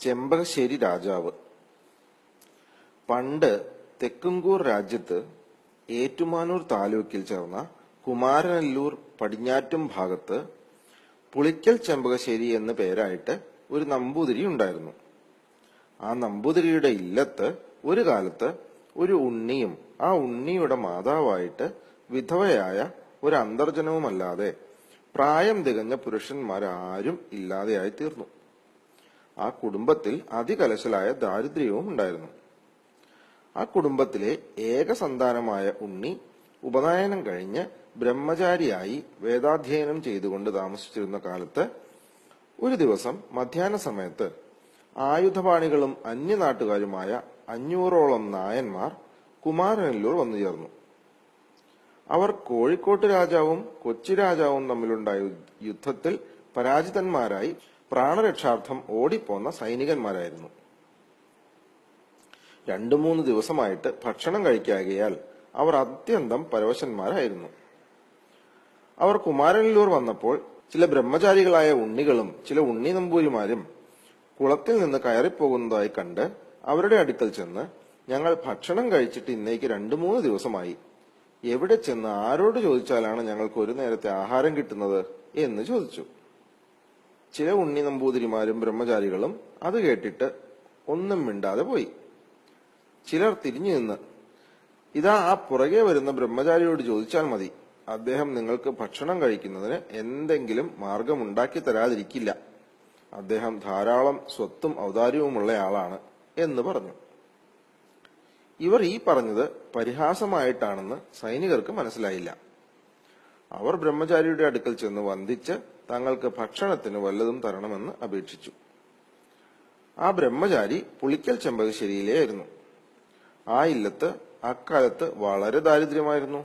ചെമ്പകശ്ശേരി രാജാവ്. പണ്ട് തെക്കുംകൂർ രാജ്യത്ത് ഏറ്റുമാനൂർ താലൂക്കിൽ ചേർന്ന കുമാരനല്ലൂർ പടിഞ്ഞാറ്റും ഭാഗത്ത് പുളിക്കൽ ചെമ്പകശ്ശേരി എന്ന പേരായിട്ട് ഒരു നമ്പൂതിരി ഉണ്ടായിരുന്നു. ആ നമ്പൂതിരിയുടെ ഇല്ലത്ത് ഒരു കാലത്ത് ഒരു ഉണ്ണിയും ആ ഉണ്ണിയുടെ മാതാവായിട്ട് വിധവയായ ഒരു അന്തർജനവുമല്ലാതെ പ്രായം തികഞ്ഞ പുരുഷന്മാരാരും ഇല്ലാതെയായി തീർന്നു ആ കുടുംബത്തിൽ അതികലശലായ ദാരിദ്ര്യവും ഉണ്ടായിരുന്നു. ആ കുടുംബത്തിലെ ഏക സന്താനമായ ഉണ്ണി ഉപനയനം കഴിഞ്ഞ് ബ്രഹ്മചാരിയായി വേദാധ്യയനം ചെയ്തുകൊണ്ട് താമസിച്ചിരുന്ന കാലത്ത് ഒരു ദിവസം മധ്യാഹ്ന സമയത്ത് ആയുധപാണികളും അന്യനാട്ടുകാരുമായ അഞ്ഞൂറോളം നായന്മാർ കുമാരനല്ലൂർ വന്നു ചേർന്നു. അവർ കോഴിക്കോട്ട് രാജാവും കൊച്ചി രാജാവും തമ്മിലുണ്ടായ യുദ്ധത്തിൽ പരാജിതന്മാരായി പ്രാണരക്ഷാർത്ഥം ഓടിപ്പോന്ന സൈനികന്മാരായിരുന്നു. രണ്ടു മൂന്ന് ദിവസമായിട്ട് ഭക്ഷണം കഴിക്കാകയാൽ അവർ അത്യന്തം പരവശന്മാരായിരുന്നു. അവർ കുമാരനല്ലൂർ വന്നപ്പോൾ ചില ബ്രഹ്മചാരികളായ ഉണ്ണികളും ചില ഉണ്ണി നമ്പൂരിമാരും കുളത്തിൽ നിന്ന് കയറിപ്പോകുന്നതായി കണ്ട് അവരുടെ അടുക്കൽ ചെന്ന് ഞങ്ങൾ ഭക്ഷണം കഴിച്ചിട്ട് ഇന്നേക്ക് രണ്ടു മൂന്ന് ദിവസമായി. എവിടെ ചെന്ന് ആരോട് ചോദിച്ചാലാണ് ഞങ്ങൾക്ക് ഒരു നേരത്തെ ആഹാരം കിട്ടുന്നത് എന്ന് ചോദിച്ചു. ചില ഉണ്ണി നമ്പൂതിരിമാരും ബ്രഹ്മചാരികളും അത് കേട്ടിട്ട് ഒന്നും മിണ്ടാതെ പോയി. ചിലർ തിരിഞ്ഞു നിന്ന് ഇതാ ആ പുറകെ വരുന്ന ബ്രഹ്മചാരിയോട് ചോദിച്ചാൽ മതി. അദ്ദേഹം നിങ്ങൾക്ക് ഭക്ഷണം കഴിക്കുന്നതിന് എന്തെങ്കിലും മാർഗമുണ്ടാക്കി തരാതിരിക്കില്ല. അദ്ദേഹം ധാരാളം സ്വത്തും ഔദാര്യവുമുള്ള ആളാണ് എന്ന് പറഞ്ഞു. ഇവർ ഈ പറഞ്ഞത് പരിഹാസമായിട്ടാണെന്ന് സൈനികർക്ക് മനസ്സിലായില്ല. അവർ ബ്രഹ്മചാരിയുടെ അടുക്കൽ ചെന്ന് വന്ദിച്ച് തങ്ങൾക്ക് ഭക്ഷണത്തിന് വല്ലതും തരണമെന്ന് അപേക്ഷിച്ചു. ആ ബ്രഹ്മചാരി പുളിക്കൽ ചെമ്പകശ്ശേരിയിലെയായിരുന്നു ആ ഇല്ലത്ത് അക്കാലത്ത് വളരെ ദാരിദ്ര്യമായിരുന്നു.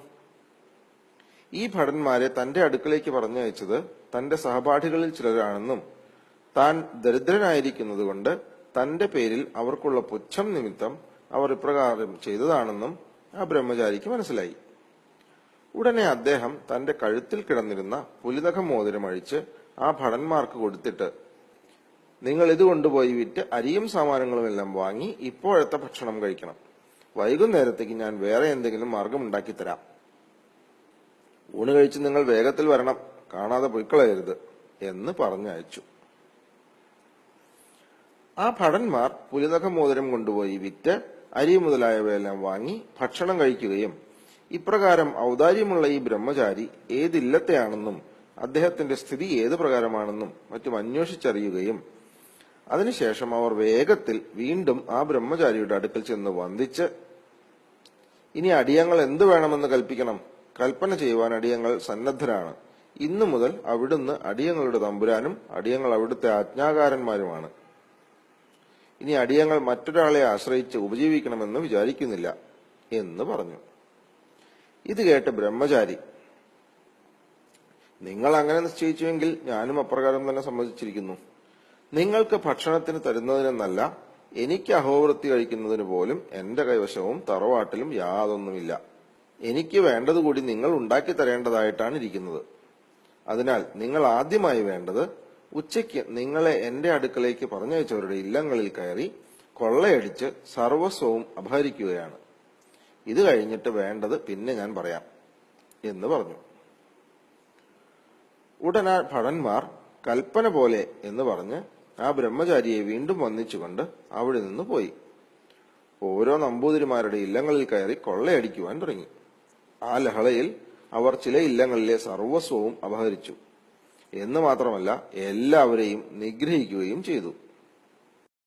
ഈ ഭടന്മാരെ തന്റെ അടുക്കളേക്ക് പറഞ്ഞയച്ചത് തന്റെ സഹപാഠികളിൽ ചിലരാണെന്നും താൻ ദരിദ്രനായിരിക്കുന്നത് കൊണ്ട് തന്റെ പേരിൽ അവർക്കുള്ള പുച്ഛം നിമിത്തം അവർ ഇപ്രകാരം ചെയ്തതാണെന്നും ആ ബ്രഹ്മചാരിക്ക് മനസ്സിലായി. ഉടനെ അദ്ദേഹം തന്റെ കഴുത്തിൽ കിടന്നിരുന്ന പുലിനഖ മോതിരം അഴിച്ച് ആ ഭടന്മാർക്ക് കൊടുത്തിട്ട് നിങ്ങൾ ഇത് കൊണ്ടുപോയി വിറ്റ് അരിയും സാമാനങ്ങളും എല്ലാം വാങ്ങി ഇപ്പോഴത്തെ ഭക്ഷണം കഴിക്കണം. വൈകുന്നേരത്തേക്ക് ഞാൻ വേറെ എന്തെങ്കിലും മാർഗം ഉണ്ടാക്കി തരാം. ഊണ് കഴിച്ച് നിങ്ങൾ വേഗത്തിൽ വരണം. കാണാതെ പൊയ്ക്കളയരുത് എന്ന് പറഞ്ഞയച്ചു. ആ ഭടന്മാർ പുലിതക മോതിരം കൊണ്ടുപോയി വിറ്റ് അരി മുതലായവയെല്ലാം വാങ്ങി ഭക്ഷണം കഴിക്കുകയും ഇപ്രകാരം ഔദാര്യമുള്ള ഈ ബ്രഹ്മചാരി ഏതില്ലത്തെയാണെന്നും അദ്ദേഹത്തിന്റെ സ്ഥിതി ഏത് പ്രകാരമാണെന്നും മറ്റും അന്വേഷിച്ചറിയുകയും അതിനുശേഷം അവർ വേഗത്തിൽ വീണ്ടും ആ ബ്രഹ്മചാരിയുടെ അടുക്കൽ ചെന്ന് വന്ദിച്ച് ഇനി അടിയങ്ങൾ എന്തു വേണമെന്ന് കൽപ്പിക്കണം? കൽപ്പന ചെയ്യുവാൻ അടിയങ്ങൾ സന്നദ്ധരാണ്. ഇന്നു മുതൽ അവിടുന്ന് അടിയങ്ങളുടെ തമ്പുരാനും അടിയങ്ങൾ അവിടുത്തെ ആജ്ഞാകാരന്മാരുമാണ്. ഇനി അടിയങ്ങൾ മറ്റൊരാളെ ആശ്രയിച്ച് ഉപജീവിക്കണമെന്ന് വിചാരിക്കുന്നില്ല എന്ന് പറഞ്ഞു. ഇത് കേട്ട് ബ്രഹ്മചാരി നിങ്ങൾ അങ്ങനെ നിശ്ചയിച്ചുവെങ്കിൽ ഞാനും അപ്രകാരം തന്നെ സമ്മതിച്ചിരിക്കുന്നു. നിങ്ങൾക്ക് ഭക്ഷണത്തിന് തരുന്നതിനെന്നല്ല എനിക്ക് അഹോവൃത്തി കഴിക്കുന്നതിന് പോലും എന്റെ കൈവശവും തറവാട്ടിലും യാതൊന്നുമില്ല. എനിക്ക് വേണ്ടത് കൂടി നിങ്ങൾ ഉണ്ടാക്കി തരേണ്ടതായിട്ടാണ് ഇരിക്കുന്നത്. അതിനാൽ നിങ്ങൾ ആദ്യമായി വേണ്ടത് ഉച്ചയ്ക്ക് നിങ്ങളെ എന്റെ അടുക്കളയ്ക്ക് പറഞ്ഞയച്ചവരുടെ ഇല്ലങ്ങളിൽ കയറി കൊള്ളയടിച്ച് സർവസ്വവും അപഹരിക്കുകയാണ്. ഇത് കഴിഞ്ഞിട്ട് വേണ്ടത് പിന്നെ ഞാൻ പറയാം എന്ന് പറഞ്ഞു. ഉടനെ ഭടന്മാർ കൽപ്പന പോലെ എന്ന് പറഞ്ഞ് ആ ബ്രഹ്മചാരിയെ വീണ്ടും വന്നിച്ചുകൊണ്ട് അവിടെ നിന്ന് പോയി. ഓരോ നമ്പൂതിരിമാരുടെ ഇല്ലങ്ങളിൽ കയറി കൊള്ളയടിക്കുവാൻ തുടങ്ങി. ആ ലഹളയിൽ അവർ ചില ഇല്ലങ്ങളിലെ സർവസ്വവും അപഹരിച്ചു. എന്ന് മാത്രമല്ല എല്ലാവരെയും നിഗ്രഹിക്കുകയും ചെയ്തു.